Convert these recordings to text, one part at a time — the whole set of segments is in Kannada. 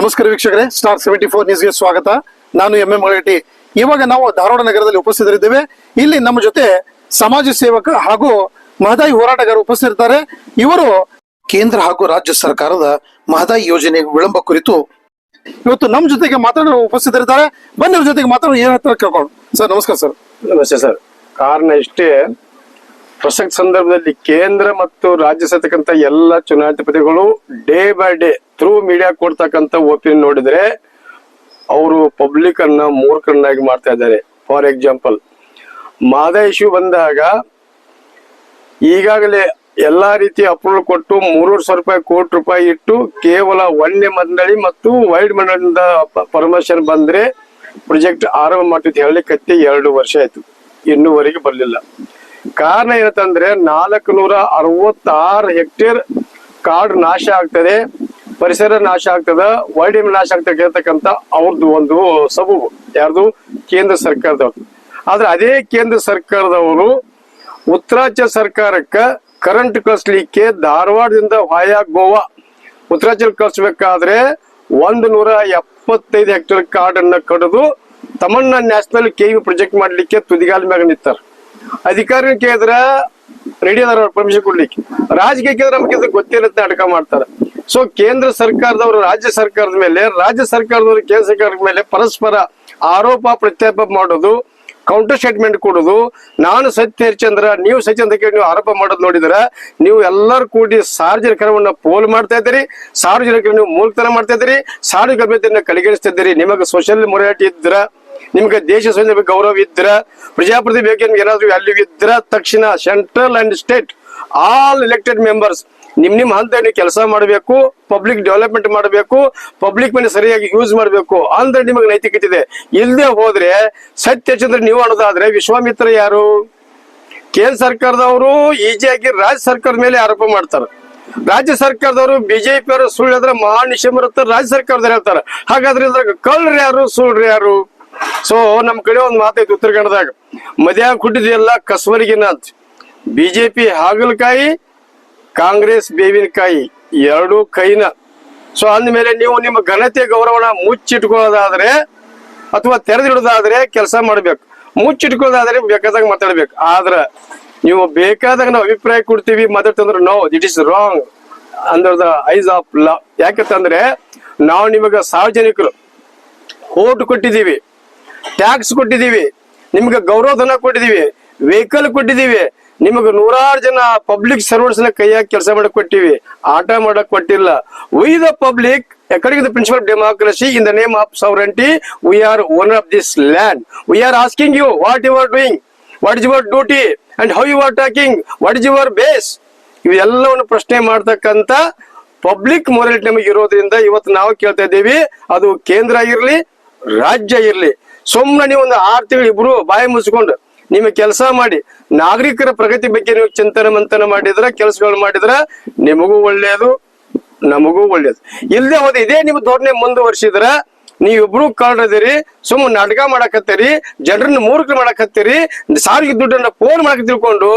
ನಮಸ್ಕಾರ ವೀಕ್ಷಕರೇ ಸ್ಟಾರ್ ಸೆವೆಂಟಿ ಫೋರ್ ನ್ಯೂಸ್ಗೆ ಸ್ವಾಗತ. ನಾನು ಎಂ ಎಂ ಮರಟಿ ಇವಾಗ ನಾವು ಧಾರವಾಡ ನಗರದಲ್ಲಿ ಉಪಸ್ಥಿತರಿದ್ದೇವೆ. ಇಲ್ಲಿ ನಮ್ಮ ಜೊತೆ ಸಮಾಜ ಸೇವಕ ಹಾಗೂ ಮಹದಾಯಿ ಹೋರಾಟಗಾರರು ಉಪಸ್ಥಿತರಿದ್ದಾರೆ. ಇವರು ಕೇಂದ್ರ ಹಾಗೂ ರಾಜ್ಯ ಸರ್ಕಾರದ ಮಹದಾಯಿ ಯೋಜನೆ ವಿಳಂಬ ಕುರಿತು ಇವತ್ತು ನಮ್ಮ ಜೊತೆಗೆ ಮಾತಾಡೋ ಉಪಸ್ಥಿತರಿದ್ದಾರೆ. ಬನ್ನಿ ಅವ್ರ ಜೊತೆಗೆ ಮಾತಾಡೋ ಏನ್ ಕೇಳ್ಕೊಂಡು ಸರ್, ನಮಸ್ಕಾರ ಸರ್. ನಮಸ್ತೆ ಸರ್. ಕಾರಣ ಇಷ್ಟೇ. ಪ್ರಸಕ್ತ ಸಂದರ್ಭದಲ್ಲಿ ಕೇಂದ್ರ ಮತ್ತು ರಾಜ್ಯ ಸತಕ್ಕಂತ ಎಲ್ಲ ಚುನಾಯಿತ ಪ್ರತಿಗಳು day by day through media ಕೊಡ್ತಕ್ಕಂತ opinion ನೋಡಿದ್ರೆ ಅವರು ಪಬ್ಲಿಕ್ ಅನ್ನ ಮೂರ್ಖರನ್ನಾಗಿ ಮಾಡ್ತಾ ಇದ್ದಾರೆ. ಫಾರ್ ಎಕ್ಸಾಂಪಲ್, ಮಾದ ಇಶ್ಯೂ ಬಂದಾಗ ಈಗಾಗಲೇ ಎಲ್ಲಾ ರೀತಿ ಅಪ್ರೂವಲ್ ಕೊಟ್ಟು ಮೂರೂರು ಸಾವಿರ ರೂಪಾಯಿ, ಕೋಟಿ ರೂಪಾಯಿ ಇಟ್ಟು ಕೇವಲ ವನ್ಯ ಮಂಡಳಿ ಮತ್ತು ವೈಲ್ಡ್ ಮಂಡಳಿಯಿಂದ ಪರ್ಮಿಷನ್ ಬಂದ್ರೆ ಪ್ರಾಜೆಕ್ಟ್ ಆರಂಭ ಮಾಡ್ತಿದ್ದು ಹೇಳಲಿಕ್ಕೆ ಎರಡು ವರ್ಷ ಆಯ್ತು. ಇನ್ನೂವರೆಗೆ ಬರಲಿಲ್ಲ. ಕಾರಣ ಏನಂತಂದ್ರೆ ನಾಲ್ಕು ನೂರ ಅರವತ್ತಾರು ಹೆಕ್ಟೇರ್ ಕಾಡು ನಾಶ ಆಗ್ತದೆ, ಪರಿಸರ ನಾಶ ಆಗ್ತದ ವೈಲ್ಡ್ ನಾಶ ಆಗ್ತದೆ ಇರತಕ್ಕಂತ ಅವ್ರದ್ದು ಒಂದು ಸಬೂಬು, ಯಾರ್ದು? ಕೇಂದ್ರ ಸರ್ಕಾರದವ್ರು ಆದ್ರೆ ಅದೇ ಕೇಂದ್ರ ಸರ್ಕಾರದವರು ಉತ್ತರಾಂಚಲ ಸರ್ಕಾರಕ್ಕ ಕರೆಂಟ್ ಕಳಿಸ್ಲಿಕ್ಕೆ ಧಾರವಾಡದಿಂದ ವಾಯಾ ಗೋವಾ ಉತ್ತರಾಂಚಲ ಕಳಿಸ್ಬೇಕಾದ್ರೆ ಒಂದು ನೂರ ಎಪ್ಪತ್ತೈದು ಹೆಕ್ಟೇರ್ ಕಾಡನ್ನ ಕಡಿದು ತಮಣ್ಣ ನ್ಯಾಷನಲ್ ಕೆವಿ ಪ್ರಾಜೆಕ್ಟ್ ಮಾಡ್ಲಿಕ್ಕೆ ತುದಿಗಾಲ ಮ್ಯಾಗ ನಿಂತಾರ. ಅಧಿಕಾರಿ ಕೇಳಿದ್ರ ರೆಡಿ ಅದಾರ ಪರ್ಮಿಷನ್ ಕೊಡ್ಲಿಕ್ಕೆ. ರಾಜಕೀಯ ಕೇಳಿದ್ರೆ ನಮ್ಗೆ ಗೊತ್ತಿರುತ್ತೆ ನಾಟಕ ಮಾಡ್ತಾರೆ. ಸೊ ಕೇಂದ್ರ ಸರ್ಕಾರದವರು, ರಾಜ್ಯ ಸರ್ಕಾರದ ಮೇಲೆ, ರಾಜ್ಯ ಸರ್ಕಾರದವರು ಕೇಂದ್ರ ಸರ್ಕಾರದ ಮೇಲೆ ಪರಸ್ಪರ ಆರೋಪ ಪ್ರತ್ಯಾಪ ಮಾಡೋದು ಕೌಂಟರ್ ಸ್ಟೇಟ್ಮೆಂಟ್ ಕೊಡೋದು, ನಾನು ಸತ್ಯ ಹರಿಚಂದ್ರ ನೀವು ಸತ್ಯ ಅಂತ ಕೇಳಿ ನೀವು ಆರೋಪ ಮಾಡೋದು ನೋಡಿದ್ರ ನೀವು ಎಲ್ಲರೂ ಕೂಡಿ ಸಾರ್ವಜನಿಕರವನ್ನ ಪೋಲ್ ಮಾಡ್ತಾ ಇದ್ದೀರಿ ಸಾರ್ವಜನಿಕರು ನೀವು ಮೂಲತನ ಮಾಡ್ತಾ ಇದ್ದೀರಿ, ಸಾರ್ವಜನಿಕ ಕಡೆಗಣಿಸ್ತಾ ಇದ್ದೀರಿ, ನಿಮಗೆ ಸೋಷಿಯಲ್ ಮೊರಾಲಿಟಿ ಇದ್ರ ನಿಮ್ಗೆ ದೇಶ ಸ್ವಾತಂತ್ರ್ಯ ಗೌರವ ಇದ್ರ, ಪ್ರಜಾಪ್ರತಿ ಬೇಕು ಏನಾದ್ರು ವ್ಯಾಲ್ಯೂ ಇದ್ರ, ತಕ್ಷಣ central and state all elected members ನಿಮ್ ನಿಮ್ ಹಂತ ಕೆಲಸ ಮಾಡಬೇಕು ಪಬ್ಲಿಕ್ ಡೆವಲಪ್ಮೆಂಟ್ ಮಾಡಬೇಕು ಪಬ್ಲಿಕ್ ಮನೆ ಸರಿಯಾಗಿ ಯೂಸ್ ಮಾಡಬೇಕು ಅಂದ್ರೆ ನಿಮಗೆ ನೈತಿಕತೆ ಇದೆ. ಇಲ್ಲದೆ ಹೋದ್ರೆ ಸತ್ಯಚಂದ್ರ ನೀವು ಅನ್ನೋದಾದ್ರೆ ವಿಶ್ವಾಮಿತ್ರ ಯಾರು? ಕೇಂದ್ರ ಸರ್ಕಾರದವರು ಈಜಿಯಾಗಿ ರಾಜ್ಯ ಸರ್ಕಾರದ ಮೇಲೆ ಆರೋಪ ಮಾಡ್ತಾರೆ. ರಾಜ್ಯ ಸರ್ಕಾರದವರು ಬಿಜೆಪಿ ಅವರು ಸುಳ್ಳು ಹೇಳಿದ್ರೆ ಮಹಾ ರಾಜ್ಯ ಸರ್ಕಾರದವ್ರು ಹೇಳ್ತಾರೆ. ಹಾಗಾದ್ರೆ ಇದ್ರಾಗ ಕಳ್ಳರು ಯಾರು? ಸುಳ್ಳ್ರು ಯಾರು? ಸೊ ನಮ್ ಕಡೆ ಒಂದ್ ಮಾತೈತಿ ಉತ್ತರ ಕನ್ನಡದಾಗ. ಮದ್ಯಾಗ ಕುಟ್ಟಿದೆಲ್ಲ ಕಸ್ವರಿಗಿನ ಅಂತ ಬಿಜೆಪಿ ಹಾಗಲಕಾಯಿ, ಕಾಂಗ್ರೆಸ್ ಬೇವಿನಕಾಯಿ, ಎರಡು ಕೈನ. ಸೊ ಅಂದ್ಮೇಲೆ ನೀವು ನಿಮ್ಮ ಘನತೆ ಗೌರವನ ಮುಚ್ಚಿಟ್ಕೊಳ್ಳೋದಾದ್ರೆ ಅಥವಾ ತೆರೆದಿಡೋದಾದ್ರೆ ಕೆಲಸ ಮಾಡ್ಬೇಕು. ಮುಚ್ಚಿಟ್ಕೊಳ್ಳೋದಾದ್ರೆ ಬೇಕಾದಾಗ ಮಾತಾಡ್ಬೇಕು. ಆದ್ರ ನೀವು ಬೇಕಾದಾಗ ನಾವು ಅಭಿಪ್ರಾಯ ಕೊಡ್ತೀವಿ ಮಾತಾಡ್ತಂದ್ರೆ no it is wrong under the eyes of law ಯಾಕಂತಂದ್ರೆ, ನಾವು ನಿಮಗೆ ಸಾರ್ವಜನಿಕರು ಓಟ್ ಕೊಟ್ಟಿದ್ದೀವಿ. ಟ್ಯಾಕ್ಸ್ ಕೊಟ್ಟಿದ್ದೀವಿ, ನಿಮ್ಗೆ ಗೌರವಧನ ಕೊಟ್ಟಿದ್ದೀವಿ ವೆಹಿಕಲ್ ಕೊಟ್ಟಿದ್ದೀವಿ, ನಿಮಗೆ ನೂರಾರು ಜನ ಪಬ್ಲಿಕ್ ಸರ್ವೆಂಟ್ಸ್ನ ಕೈಯಾಗಿ ಕೆಲಸ ಮಾಡಕ್ ಕೊಟ್ಟಿವಿ. ಆಟ ಮಾಡಕ್ ಕೊಟ್ಟಿಲ್ಲ. We the public according the principle democracy in the name of sovereignty we are owner of this land we are asking you what you are doing what is your duty and how you are talking what is your base ಇವೆಲ್ಲವನ್ನು ಪ್ರಶ್ನೆ ಮಾಡ್ತಕ್ಕಂತ ಪಬ್ಲಿಕ್ ಮೊರಾಲಿಟಿ ನಮಗೆ ಇರೋದ್ರಿಂದ ಇವತ್ತು ನಾವು ಕೇಳ್ತಾ ಇದ್ದೀವಿ. ಅದು ಕೇಂದ್ರ ಇರಲಿ ರಾಜ್ಯ ಇರ್ಲಿ ಸುಮ್ಮನೆ ನೀವು ಒಂದು ಆರು ತಿಂಗಳು ಇಬ್ರು ಬಾಯಿ ಮುಚ್ಕೊಂಡು ನಿಮ್ಮ ಕೆಲಸ ಮಾಡಿ, ನಾಗರಿಕರ ಪ್ರಗತಿ ಬಗ್ಗೆ ನೀವು ಚಿಂತನೆ ಮಂಥನ ಮಾಡಿದ್ರ, ಕೆಲಸಗಳು ಮಾಡಿದ್ರ ನಿಮಗೂ ಒಳ್ಳೇದು, ನಮಗೂ ಒಳ್ಳೇದು. ಇಲ್ಲದೆ ಹೋದ ಇದೇ ನಿಮ್ಮ ಧೋರಣೆ ಮುಂದುವರಿಸಿದ್ರ ನೀವಿಬ್ರು ಕಳ್ರದಿರಿ ಸುಮ್ಮನೆ ನಾಟಕ ಮಾಡಕತ್ತೀರಿ, ಜನರನ್ನ ಮೂರ್ಖ ಮಾಡಕತ್ತೀರಿ, ಸಾರಿಗೆ ದುಡ್ಡನ್ನ ಫೋನ್ ಮಾಡಕ್ ತಿಳ್ಕೊಂಡು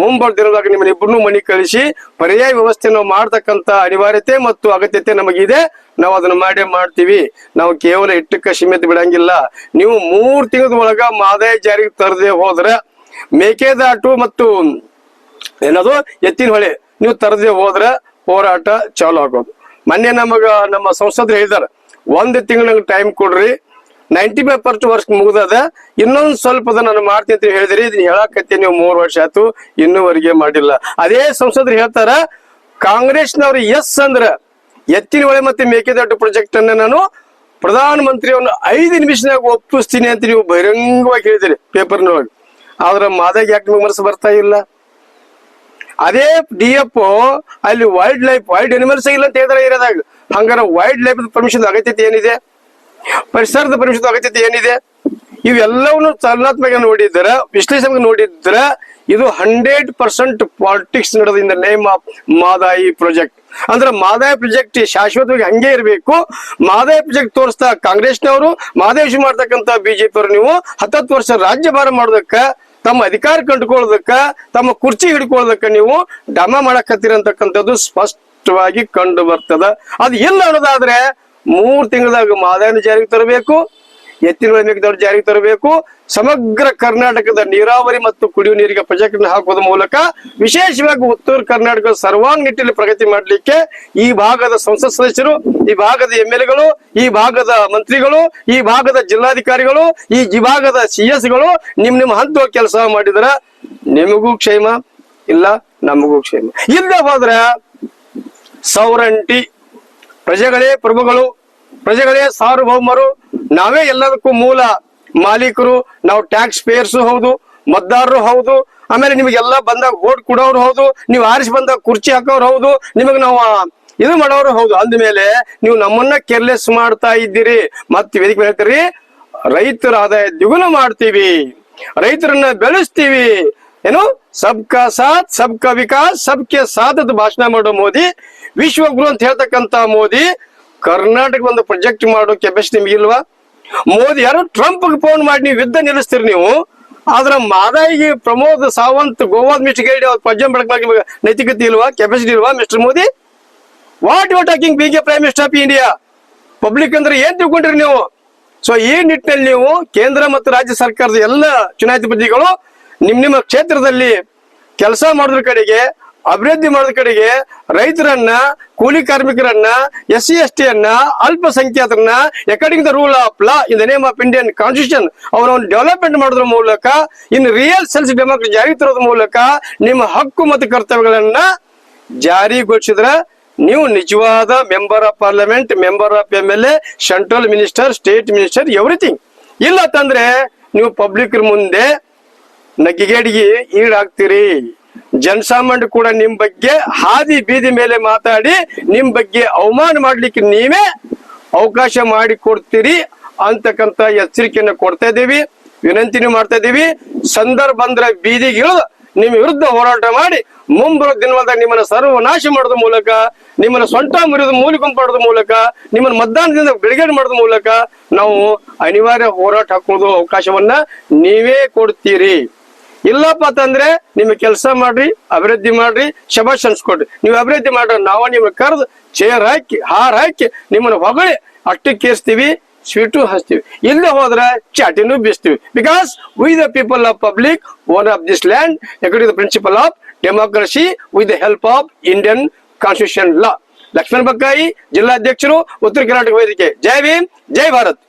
ಮುಂಬರ್ ದಿನದಾಗ ನಿಮ್ಮನ್ನ ಇಬ್ಬರನ್ನೂ ಮನಿ ಕಳಿಸಿ, ಪರ್ಯಾಯ ವ್ಯವಸ್ಥೆ ನಾವು ಮಾಡ್ತಕ್ಕಂತ ಅನಿವಾರ್ಯತೆ ಮತ್ತು ಅಗತ್ಯತೆ ನಮಗಿದೆ. ನಾವು ಅದನ್ನ ಮಾಡೇ ಮಾಡ್ತೀವಿ. ನಾವು ಕೇವಲ ಇಟ್ಟಕ್ಕ ಸೀಮಿತ ಬಿಡಂಗಿಲ್ಲ. ನೀವು ಮೂರ್ ತಿಂಗಳ ಒಳಗ ಮಾದಾಯ ಜಾರಿಗೆ ತರದೆ ಹೋದ್ರೆ ಮೇಕೆದಾಟು ಮತ್ತು ಏನದು ಎತ್ತಿನ ಹೊಳೆ ನೀವು ತರದೆ ಹೋದ್ರೆ ಹೋರಾಟ ಚಾಲು ಆಗೋದು. ಮೊನ್ನೆ ನಮಗ ನಮ್ಮ ಸಂಸದರು ಹೇಳಿದಾರೆ, ಒಂದು ತಿಂಗಳ ಟೈಮ್ ಕೊಡ್ರಿ ನೈಂಟಿ ಫೈವ್ ಪರ್ಸೆಂಟ್ ವರ್ಷ ಮುಗ್ದದ, ಇನ್ನೊಂದು ಸ್ವಲ್ಪ ನಾನು ಮಾಡ್ತೀನಿ ಅಂತ ಹೇಳಿದ್ರಿ, ಇದನ್ನ ಹೇಳಕತ್ತೀನಿ ನೀವು ಮೂರು ವರ್ಷ ಆಯ್ತು, ಇನ್ನೂವರೆಗೆ ಮಾಡಿಲ್ಲ. ಅದೇ ಸಂಸದರು ಹೇಳ್ತಾರ, ಕಾಂಗ್ರೆಸ್ನವ್ರು ಎಸ್ ಅಂದ್ರ ಎತ್ತಿನ ಹೊಳೆ ಮತ್ತೆ ಮೇಕೆದಾಟು ಪ್ರಾಜೆಕ್ಟ್ ಅನ್ನ ನಾನು ಪ್ರಧಾನ ಮಂತ್ರಿಯವನ್ನ ಐದು ನಿಮಿಷದಾಗ ಒಪ್ಪಿಸ್ತೀನಿ ಅಂತ ನೀವು ಬಹಿರಂಗವಾಗಿ ಹೇಳಿದಿರಿ ಪೇಪರ್ನೊಳಗೆ ಆದ್ರೆ ಮಾದಾಗ ಯಾಕೆ ನಿಮಗೆ ಮನಸ್ಸು ಬರ್ತಾ ಇಲ್ಲ? ಅದೇ ಡಿ ಎಫ್ ಅಲ್ಲಿ ವೈಲ್ಡ್ ಲೈಫ್ ವೈಲ್ಡ್ ಅನಿಮಲ್ಸ್ ಇಲ್ಲ ಅಂತ ಹೇಳಿದ್ರೆ ಇರೋದಾಗ. ಹಂಗಾರ ವೈಲ್ಡ್ ಲೈಫ್ ಪರ್ಮಿಷನ್ ಅಗತ್ಯತೆ ಏನಿದೆ? ಪರಿಸರದ ಪರ್ಮಿಷನ್ ಅಗತ್ಯತೆ ಏನಿದೆ? ಇವೆಲ್ಲವನ್ನು ಚಲನಾತ್ಮಕ ನೋಡಿದ್ರೆ ವಿಶ್ಲೇಷಣೆ ನೋಡಿದ್ರೆ ಇದು ಹಂಡ್ರೆಡ್ ಪರ್ಸೆಂಟ್ ಪಾಲಿಟಿಕ್ಸ್ ನಡೆದ ನೇಮ್ ಆಫ್ ಮಾದಾಯಿ ಪ್ರಾಜೆಕ್ಟ್ ಅಂದ್ರೆ ಮಾದಾಯ ಪ್ರಾಜೆಕ್ಟ್ ಶಾಶ್ವತವಾಗಿ ಹಂಗೆ ಇರಬೇಕು. ಮಾದಾಯ ಪ್ರಾಜೆಕ್ಟ್ ತೋರಿಸ್ತಾ ಕಾಂಗ್ರೆಸ್ನವರು, ಮಾದೇಶ್ ಮಾಡ್ತಕ್ಕಂತ ಬಿಜೆಪಿ ಅವರು ನೀವು ಹತ್ತತ್ತು ವರ್ಷ ರಾಜ್ಯಭಾರ ಮಾಡೋದಕ್ಕ, ತಮ್ಮ ಅಧಿಕಾರ ಕಂಡುಕೊಳ್ಳೋದಕ್ಕ, ತಮ್ಮ ಕುರ್ಚಿ ಹಿಡ್ಕೊಳ್ಳೋದಕ್ಕ ನೀವು ಡಮ ಮಾಡಕತ್ತೀರ ಅಂತಕ್ಕಂಥದ್ದು ಸ್ಪಷ್ಟವಾಗಿ ಕಂಡು ಬರ್ತದ. ಅದು ಇಲ್ಲ ಅನ್ನೋದಾದ್ರೆ ಮೂರ್ ತಿಂಗಳದಾಗ ಮಾದಾಯನ ಜಾರಿಗೆ ತರಬೇಕು. ಎತ್ತಿನ ದೊಡ್ಡ ಜಾರಿಗೆ ತರಬೇಕು. ಸಮಗ್ರ ಕರ್ನಾಟಕದ ನೀರಾವರಿ ಮತ್ತು ಕುಡಿಯುವ ನೀರಿಗೆ ಪ್ರಜೆಕ್ಟ್ ಹಾಕುವುದರ ಮೂಲಕ ವಿಶೇಷವಾಗಿ ಉತ್ತರ ಕರ್ನಾಟಕದ ಸರ್ವಾಂಗ ನಿಟ್ಟಿನಲ್ಲಿ ಪ್ರಗತಿ ಮಾಡಲಿಕ್ಕೆ ಈ ಭಾಗದ ಸಂಸತ್ ಸದಸ್ಯರು, ಈ ಭಾಗದ ಎಂ ಎಲ್ ಎಗಳು ಈ ಭಾಗದ ಮಂತ್ರಿಗಳು, ಈ ಭಾಗದ ಜಿಲ್ಲಾಧಿಕಾರಿಗಳು, ಈ ವಿಭಾಗದ ಸಿ ಎಸ್ಗಳು ನಿಮ್ ನಿಮ್ ಹಂತ ಕೆಲಸ ಮಾಡಿದ್ರ. ನಿಮಗೂ ಕ್ಷೇಮ? ಇಲ್ಲ, ನಮಗೂ ಕ್ಷೇಮ. ಇಲ್ಲದೆ ಹೋದ್ರೆ ಸೌರಂಟಿ ಪ್ರಜೆಗಳೇ ಪ್ರಭುಗಳು ಪ್ರಜೆಗಳೇ, ಸಾರ್ವಭೌಮರು, ನಾವೇ ಎಲ್ಲದಕ್ಕೂ ಮೂಲ ಮಾಲೀಕರು, ನಾವು ಟ್ಯಾಕ್ಸ್ ಪೇಯರ್ಸ್ ಹೌದು, ಮತದಾರರು ಹೌದು, ಆಮೇಲೆ ನಿಮಗೆಲ್ಲ ಬಂದಾಗ ವೋಟ್ ಕೊಡೋರು ಹೌದು, ನೀವು ಆರಿಸಿ ಬಂದಾಗ ಕುರ್ಚಿ ಹಾಕೋರು ಹೌದು, ನಿಮಗೆ ನಾವು ಇದು ಮಾಡೋರು ಹೌದು. ಅಂದ್ಮೇಲೆ ನೀವು ನಮ್ಮನ್ನ ಕೇರ್ಲೆಸ್ ಮಾಡ್ತಾ ಇದ್ದೀರಿ. ಮತ್ತೆ ವೇದಿಕೆ ಹೇಳ್ತೀರಿ, ರೈತರ ಆದಾಯ ದ್ವಿಗುಣ ಮಾಡ್ತೀವಿ, ರೈತರನ್ನ ಬೆಳೆಸ್ತೀವಿ. ಏನು? ಸಬ್ಕಾ ಸಾಥ್, ಸಬ್ಕಾ ವಿಕಾಸ್ ಸಬ್ ಕೆ ಸಾಧದ ಭಾಷಣ ಮಾಡೋ ಮೋದಿ, ವಿಶ್ವಗುರು ಅಂತ ಹೇಳ್ತಕ್ಕಂತ ಮೋದಿ ಕರ್ನಾಟಕ ಒಂದು ಪ್ರೊಜೆಕ್ಟ್ ಮಾಡೋ ಕೆಪಾಸಿಟಿ ನಿಮಗೆ ಇಲ್ವಾ? ಮೋದಿ ಯಾರು ಟ್ರಂಪ್ ಫೋನ್ ಮಾಡಿ ನೀವು ಯುದ್ಧ ನಿಲ್ಲಿಸ್ತೀರಿ ನೀವು. ಆದ್ರ ಮಾದಾಯಿಗೆ ಪ್ರಮೋದ್ ಸಾವಂತ್ ಗೋವಾದ ಮಿಸ್ಟರ್ ಗೈಡ್ ಪಜ್ಜಂ ಬೆಳಕಾಗಿ ನೈತಿಕತೆ ಇಲ್ವಾ? ಕೆಪಾಸಿಟಿ ಇಲ್ವಾ mister Modi? What you talking being prime minister of India public ಅಂದ್ರೆ ಏನ್ ತಿಳ್ಕೊಂಡ್ರಿ ನೀವು? ಸೊ ಈ ನಿಟ್ಟಿನಲ್ಲಿ ನೀವು ಕೇಂದ್ರ ಮತ್ತು ರಾಜ್ಯ ಸರ್ಕಾರದ ಎಲ್ಲ ಚುನಾಯಿತ ಪ್ರತಿಗಳು ನಿಮ್ ನಿಮ್ಮ ಕ್ಷೇತ್ರದಲ್ಲಿ ಕೆಲಸ ಮಾಡೋದ್ರ ಕಡೆಗೆ ಅಭಿವೃದ್ಧಿ ಮಾಡಿದ ಕಡೆಗೆ ರೈತರನ್ನ, ಕೂಲಿ ಕಾರ್ಮಿಕರನ್ನ, ಎಸ್ ಸಿ ಎಸ್ ಟಿಯನ್ನ ಅಲ್ಪಸಂಖ್ಯಾತರನ್ನ according the rule of law in the name of Indian constitution ಅವರ ಒಂದು ಡೆವಲಪ್ಮೆಂಟ್ ಮಾಡೋದ್ರ ಮೂಲಕ ಇನ್ ರಿಯಲ್ ಸೆಲ್ಸ್ ಡೆಮೋಕ್ರಸಿ ಜಾರಿ ತರೋದ್ರ ಮೂಲಕ, ನಿಮ್ಮ ಹಕ್ಕು ಮತ್ತು ಕರ್ತವ್ಯಗಳನ್ನ ಜಾರಿಗೊಳಿಸಿದ್ರ ನೀವು ನಿಜವಾದ member of parliament member of M L A central minister state minister everything ಇಲ್ಲ ತಂದ್ರೆ, ನೀವು ಪಬ್ಲಿಕ್ ಮುಂದೆ ನಗಿಗೇಡಿಗೆ ಈಡಾಗ್ತೀರಿ. ಜನಸಾಮಾನ್ಯ ಕೂಡ ನಿಮ್ ಬಗ್ಗೆ ಹಾದಿ ಬೀದಿ ಮೇಲೆ ಮಾತಾಡಿ ನಿಮ್ ಬಗ್ಗೆ ಅವಮಾನ ಮಾಡ್ಲಿಕ್ಕೆ ನೀವೇ ಅವಕಾಶ ಮಾಡಿ ಕೊಡ್ತೀರಿ ಅಂತಕ್ಕಂತ ಎಚ್ಚರಿಕೆಯನ್ನು ಕೊಡ್ತಾ ಇದ್ದೀವಿ, ವಿನಂತಿನೂ ಮಾಡ್ತಾ ಇದ್ದೀವಿ. ಸಂದರ್ಭ ಅಂದ್ರೆ ಬೀದಿಗೆ ನಿಮ್ಮ ವಿರುದ್ಧ ಹೋರಾಟ ಮಾಡಿ ಮುಂಬರುವ ದಿನವಾದಾಗ ನಿಮ್ಮನ್ನ ಸರ್ವನಾಶ ಮಾಡೋದ್ರ ಮೂಲಕ, ನಿಮ್ಮನ್ನ ಸೊಂಟ ಮುರಿದ ಮೂಲಿಕೊಂಡ್ ಮಾಡೋದ್ರ ಮೂಲಕ, ನಿಮ್ಮನ್ನ ಮತದಾನದಿಂದ ಬಿಡುಗಡೆ ಮಾಡೋದ್ರ ಮೂಲಕ ನಾವು ಅನಿವಾರ್ಯ ಹೋರಾಟ ಹಾಕೋದು ಅವಕಾಶವನ್ನ ನೀವೇ ಕೊಡ್ತೀರಿ. ಇಲ್ಲಪ್ಪ ಅಂತಂದ್ರೆ ನಿಮ್ಮ ಕೆಲಸ ಮಾಡ್ರಿ, ಅಭಿವೃದ್ಧಿ ಮಾಡ್ರಿ, ಶಬಾಷ್ ಅನ್ಸ್ಕೊಡ್ರಿ. ನೀವು ಅಭಿವೃದ್ಧಿ ಮಾಡ್ರಿ ನಾವು ನಿಮ್ಗೆ ಕರೆದು ಚೇರ್ ಹಾಕಿ, ಹಾರ್ ಹಾಕಿ ನಿಮ್ಮನ್ನ ಹೊಗಳಿ ಅಷ್ಟಕ್ಕೆ ಕೇರ್ಸ್ತೀವಿ ಸ್ವೀಟು ಹಚ್ತೀವಿ. ಇಲ್ಲದೆ ಹೋದ್ರೆ ಚಾಟಿನೂ ಬೀಸ್ತೀವಿ. Because we the people of public own of this land according the principle of democracy with the help of Indian constitution law Lakshman Bakkai, ಜಿಲ್ಲಾಧ್ಯಕ್ಷರು, Uttara Karnataka ವೇದಿಕೆ. ಜೈ ಭೀಮ್, ಜೈ ಭಾರತ್.